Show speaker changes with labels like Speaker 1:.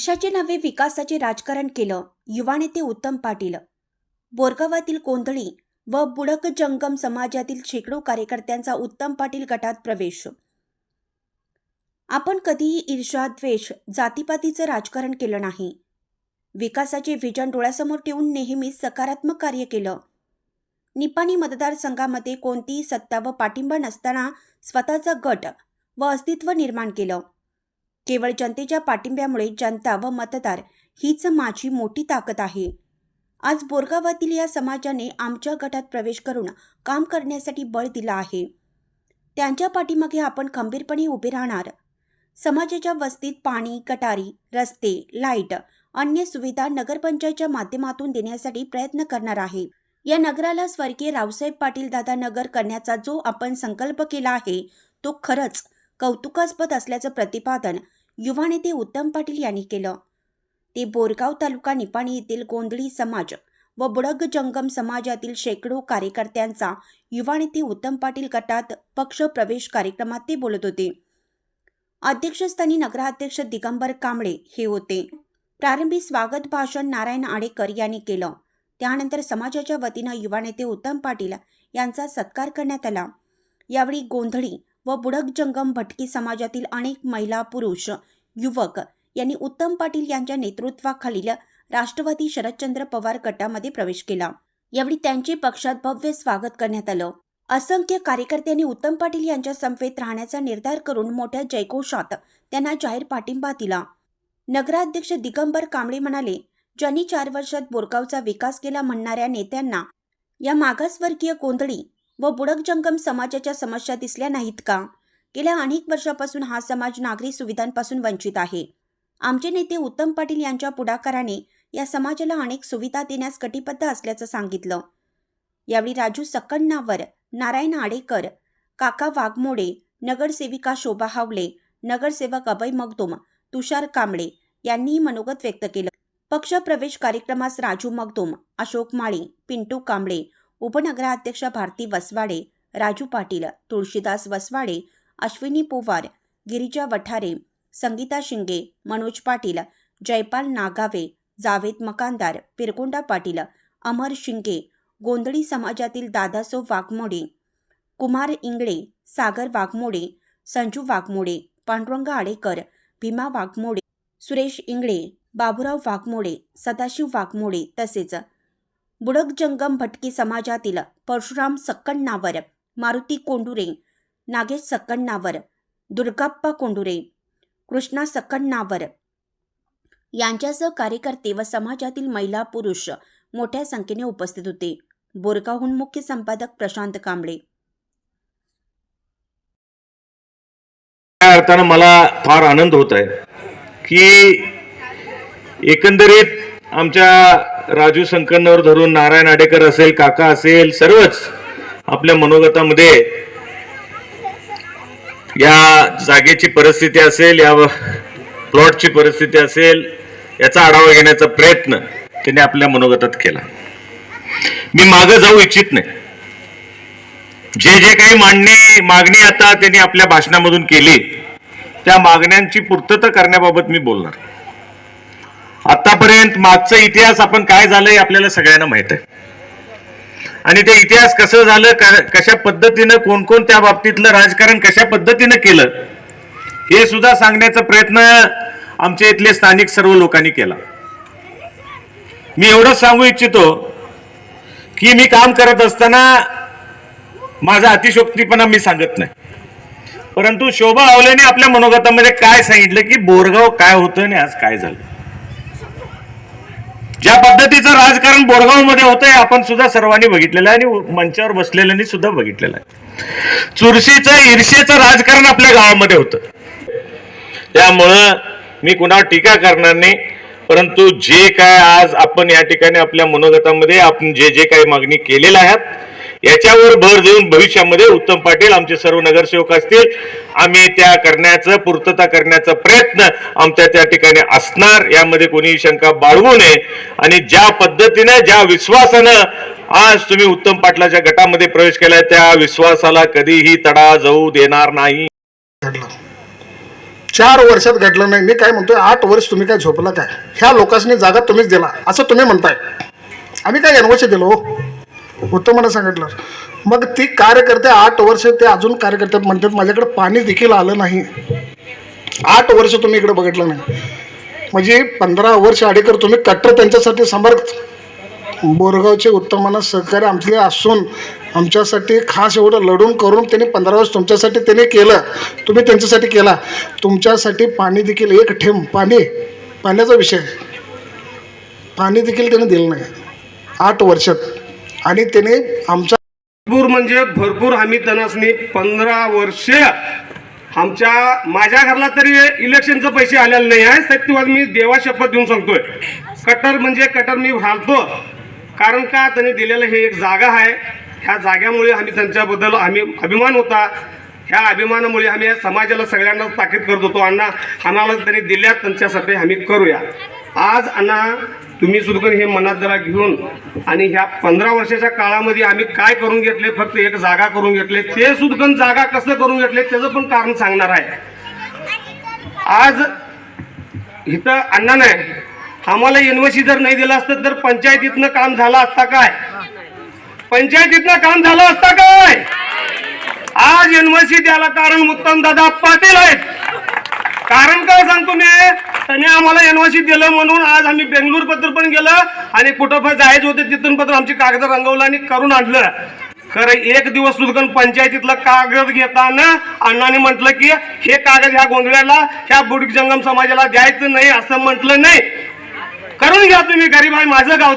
Speaker 1: ईर्षाचे नव्हे विकासाचे राजकारण केलं युवा नेते उत्तम पाटील. बोरगावातील कोंदळी व बुडक जंगम समाजातील शेकडो कार्यकर्त्यांचा उत्तम पाटील गटात प्रवेश. आपण कधीही ईर्षा द्वेष जातीपातीचं राजकारण केलं नाही. विकासाचे व्हिजन डोळ्यासमोर ठेवून नेहमीच सकारात्मक कार्य केलं. निपाणी मतदारसंघामध्ये कोणतीही सत्ता व पाठिंबा नसताना स्वतःचा गट व अस्तित्व निर्माण केलं. केवळ जनतेच्या पाठिंब्यामुळे जनता व मतदार हीच माझी मोठी ताकद आहे. आज बोरगावातील या समाजाने आमच्या गटात प्रवेश करून काम करण्यासाठी बळ दिलं आहे. त्यांच्या पाठीमागे आपण खंबीरपणे उभे राहणार. समाजाच्या वस्तीत पाणी गटारी रस्ते लाइट अन्य सुविधा नगरपंचायतच्या माध्यमातून देण्यासाठी प्रयत्न करणार आहे. या नगराला स्वर्गीय रावसाहेब पाटील दादा नगर करण्याचा जो आपण संकल्प केला आहे तो खरंच कौतुकास्पद असल्याचं प्रतिपादन युवा नेते उत्तम पाटील यांनी केलं. ते बोरगाव तालुका निपाणी येथील गोंधळी समाज व बुडग जंगम समाजातील शेकडो कार्यकर्त्यांचा युवा नेते उत्तम पाटील गटात पक्ष प्रवेश कार्यक्रमात ते बोलत होते. अध्यक्षस्थानी नगराध्यक्ष दिगंबर कांबळे हे होते. प्रारंभी स्वागत भाषण नारायण आडेकर यांनी केलं. त्यानंतर समाजाच्या वतीनं युवा नेते उत्तम पाटील यांचा सत्कार करण्यात आला. यावेळी गोंधळी व बुडक जंगम भटकी समाजातील अनेक महिला पुरुष युवक यांनी उत्तम पाटील यांच्या नेतृत्वाखालील राष्ट्रवादी शरदचंद्र पवार गटामध्ये प्रवेश केला. यावेळी त्यांचे पक्षात भव्य स्वागत करण्यात आलं. असंख्य कार्यकर्त्यांनी उत्तम पाटील यांच्या संपेत राहण्याचा निर्धार करून मोठ्या जयघोषात त्यांना जाहीर पाठिंबा दिला. नगराध्यक्ष दिगंबर कांबळे म्हणाले ज्यांनी चार वर्षात बोरगावचा विकास केला म्हणणाऱ्या नेत्यांना या मागासवर्गीय गोंधळी व बुडक जंगम समाजाच्या समस्या दिसल्या नाहीत का? गेल्या अनेक वर्षापासून हा समाज नागरी सुविधांपासून वंचित आहे. आमचे नेते उत्तम पाटील यांच्या पुढाकाराने या समाजाला अनेक सुविधा देण्यास कटिबद्ध असल्याचं सांगितलं. यावेळी राजू सक्कण्णावर नारायण आडेकर काका वाघमोडे नगरसेविका शोभा हावले नगरसेवक अभय मगदुम तुषार कांबळे यांनीही मनोगत व्यक्त केलं. पक्षप्रवेश कार्यक्रमास राजू मगदुम अशोक माळी पिंटू कांबळे उपनगराध्यक्ष भारती वसवाडे राजू पाटील तुळशीदास वसवाडे अश्विनी पोवार गिरिजा वठारे संगीता शिंगे मनोज पाटील जयपाल नागावे जावेद मकानदार पिरकोंडा पाटील अमर शिंगे गोंधळी समाजातील दादासो वाघमोडे कुमार इंगळे सागर वाघमोडे संजू वाघमोडे पांडुरंग आडेकर भीमा वाघमोडे सुरेश इंगळे बाबुराव वाघमोडे सदाशिव वाघमोडे तसेच बुडक जंगम भटकी समाजातील परशुराम सक्कण्णावर मारुती कोंडुरे नागेश सक्कण्णावर दुर्गाप्पा कोंडुरे कृष्णा सक्कण्णावर यांच्यासह कार्यकर्ते व समाजातील महिला पुरुष मोठ्या संख्येने उपस्थित होते. बोरगावहून मुख्य संपादक प्रशांत कांबळे.
Speaker 2: त्या अर्थानं मला फार आनंद होत आहे की एकंदरीत आमच्या राजू संकन्नवर धरून नारायण आडेकर असेल काका असेल सर्वच आपल्या मनोगतामध्ये या जागेची परिस्थिती असेल या प्लॉटची परिस्थिती असेल याचा आढावा घेण्याचा प्रयत्न त्यांनी आपल्या मनोगतात केला. मी मागे जाऊ इच्छित नाही. जे जे काही मांडणी मागणी आता त्यांनी आपल्या भाषणामधून केली त्या मागण्यांची पूर्तता करण्याबाबत मी बोलणार. आतापर्यंत मागचा इतिहास आपण काय झालंय आपल्याला सगळ्यांना माहीत आहे. आणि ते इतिहास कसं झालं क- कशा पद्धतीनं कोणकोण त्या बाबतीतलं राजकारण कशा पद्धतीनं केलं हे सुद्धा सांगण्याचा प्रयत्न आमच्या इथले स्थानिक सर्व लोकांनी केला. मी एवढंच सांगू इच्छितो की मी काम करत असताना माझा अतिशोक्तीपणा मी सांगत नाही. परंतु शोभा आवलेने आपल्या मनोगतामध्ये काय सांगितलं की बोरगाव काय होतं आणि आज काय झालं. ज्या पद्धतीचं राजकारण बोरगावमध्ये होतंय आपण सुद्धा सर्वांनी बघितलेलं आहे आणि मंचावर बसलेल्यांनी सुद्धा बघितलेलं आहे. चुरशीचं ईर्षेचं राजकारण आपल्या गावामध्ये होतं. त्यामुळं मी कुणावर टीका करणार नाही परंतु जे काय आज आपण या ठिकाणी आपल्या मनोगतामध्ये आपण जे जे काही मागणी केलेल्या आहेत याच्यावर भर देऊन भविष्यामध्ये उत्तम पाटील आमचे सर्व नगरसेवक असतील. आम्ही त्या करण्याचं पूर्तता करण्याचा प्रयत्न आमच्या त्या ठिकाणी असणार. यामध्ये कोणीही शंका बाळगू नये. आणि ज्या पद्धतीने ज्या विश्वासानं आज तुम्ही उत्तम पाटलाच्या गटामध्ये प्रवेश केलाय त्या विश्वासाला कधीही तडा जाऊ देणार नाही.
Speaker 3: चार वर्षात घडलं नाही. मी काय म्हणतोय आठ वर्ष तुम्ही काय झोपला काय? ह्या लोकांनी जागा तुम्हीच दिला. असं तुम्ही म्हणताय. आम्ही काय एनवर्ष दिलो? होतं मला सांगितलं. मग ती कार्यकर्ते आठ वर्ष ते अजून कार्यकर्ते म्हणतात माझ्याकडे पाणी देखील आलं नाही. आठ वर्ष तुम्ही इकडे बघितलं नाही. म्हणजे पंधरा वर्ष अडीकर तुम्ही कट्टर त्यांच्यासाठी समर्थ बोरगावचे उत्तमानं सहकार्य आमचे असून आमच्यासाठी खास एवढं लढून करून त्यांनी पंधरा वर्ष तुमच्यासाठी त्यांनी केलं. तुम्ही त्यांच्यासाठी केला. तुमच्यासाठी पाणी देखील एक ठेंब पाणी पाण्याचा विषय. पाणी देखील त्याने दिलं नाही. आठ वर्षात. आणि त्याने आमचा
Speaker 4: भरपूर म्हणजे भरपूर आम्ही तनसनी पंधरा वर्ष आमच्या माझ्या घरला तरी इलेक्शनचे पैसे आलेले नाही आहे. सत्यवाद मी देवा शपथ देऊन सांगतोय. कटर म्हणजे कटर मी घालतो. कारण का? त्यांनी दिलेलं हे एक जागा आहे. ह्या जाग्यामुळे आम्ही त्यांच्याबद्दल आम्ही अभिमान होता. ह्या अभिमानामुळे आम्ही या समाजाला सगळ्यांना ताकीद करत होतो. अण्णा आम्हाला त्यांनी दिल्या त्यांच्यासाठी आम्ही करूया. आज अण्णा तुम्ही सुद्धा हे मनात जरा घेऊन आणि ह्या पंधरा वर्षाच्या काळामध्ये आम्ही काय करून घेतले फक्त एक जागा करून घेतले. ते सुद्धा जागा कसं करून घेतले त्याचं पण कारण सांगणार आहे. आज इथं अण्णा नाही आम्हाला युनिव्हर्सिटी जर नाही दिलं असतं तर पंचायतीतनं काम झालं असता काय? पंचायतीतनं काम झालं असता काय? आज युनिव्हर्सिटी द्यायला कारण उत्तम दादा पाटील आहेत. कारण काय सांगतो मी? त्यांनी आम्हाला युनिव्हर्सिटी दिलं म्हणून आज आम्ही बेंगलोर पत्र पण गेलं आणि कुठं पण जायचं होते तिथून पत्र आमची कागद रंगवलं आणि करून आणलं. खरं एक दिवस सुद्धा पंचायतीतला कागद घेताना अण्णाने म्हटलं की हे कागद ह्या गोंधळ्याला ह्या बुडक जंगम समाजाला द्यायचं नाही असं म्हटलं नाही. करून घ्या तुम्ही गरीब आहे माझं गाव